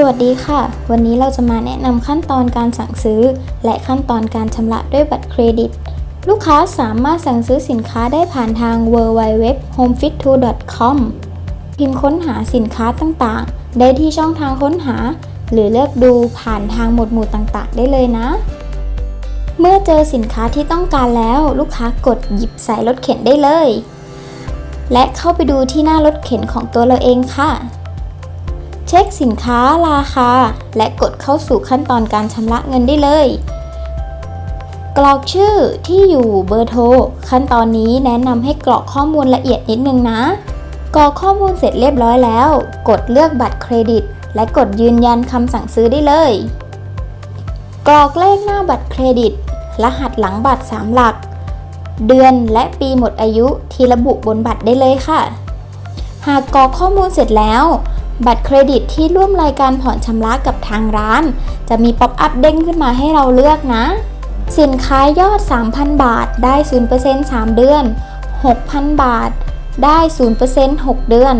สวัสดีค่ะ วันนี้เราจะมาแนะนำขั้นตอนการสั่งซื้อ และขั้นตอนการชำระด้วยบัตรเครดิต ลูกค้าสามารถสั่งซื้อสินค้าได้ผ่านทาง www.homefit2.com พิมพ์ค้นหาสินค้าต่างๆ ได้ที่ช่องทางค้นหา หรือเลือกดูผ่านทางหมวดหมู่ต่างๆ ได้เลยนะ เมื่อเจอสินค้าที่ต้องการแล้วลูกค้ากดหยิบใส่รถเข็นได้เลย และเข้าไปดูที่หน้ารถเข็นของตัวเราเองค่ะ เช็คสินค้าราคา และกดเข้าสู่ขั้นตอนการชำระเงินได้เลย กรอกชื่อที่อยู่เบอร์โทร ขั้นตอนนี้แนะนำให้กรอกข้อมูลละเอียดนิดนึงนะ กรอกข้อมูลเสร็จเรียบร้อยแล้ว กดเลือกบัตรเครดิต และกดยืนยันคำสั่งซื้อได้เลย กรอกเลขหน้าบัตรเครดิต รหัสหลังบัตร3หลัก เดือนและปีหมดอายุที่ระบุบนบัตรได้เลยค่ะ หากกรอกข้อมูลเสร็จแล้ว บัตรเครดิตที่ร่วมรายการผ่อนชำระกับทางร้าน จะมีป๊อปอัพเด้งขึ้นมาให้เราเลือกนะ สินค้ายอด 3,000 บาทได้ 0% 3 เดือน 6,000 บาท ได้ 0% 6 เดือน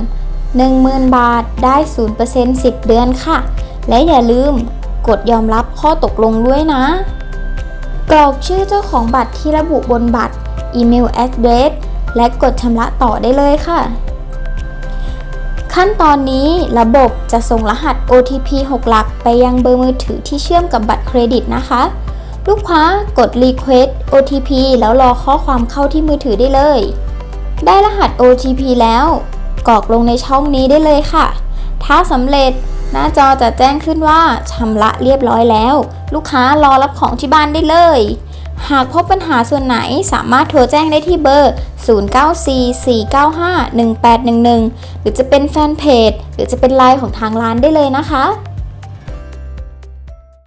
10,000 บาท ได้ 0% 10 เดือนค่ะ และอย่าลืมกดยอมรับข้อตกลงด้วยนะ กรอกชื่อเจ้าของบัตรที่ระบุบนบัตร อีเมล address และกดชำระต่อได้เลยค่ะ ขั้นตอนนี้ระบบจะส่งรหัส OTP 6 หลักไปยังเบอร์มือถือที่เชื่อมกับบัตรเครดิตนะคะ ลูกค้ากด Request OTP แล้วรอข้อความเข้าที่มือถือได้เลย ได้รหัส OTP แล้วกรอกลงในช่องนี้ได้เลยค่ะ ถ้าสำเร็จหน้าจอจะแจ้งขึ้นว่าชำระเรียบร้อยแล้ว ลูกค้ารอรับของที่บ้านได้เลย หากพบปัญหาส่วนไหนสามารถโทรแจ้งได้ที่เบอร์ 0944951811 หรือจะเป็นแฟนเพจ หรือจะเป็นไลน์ของทางร้านได้เลยนะคะ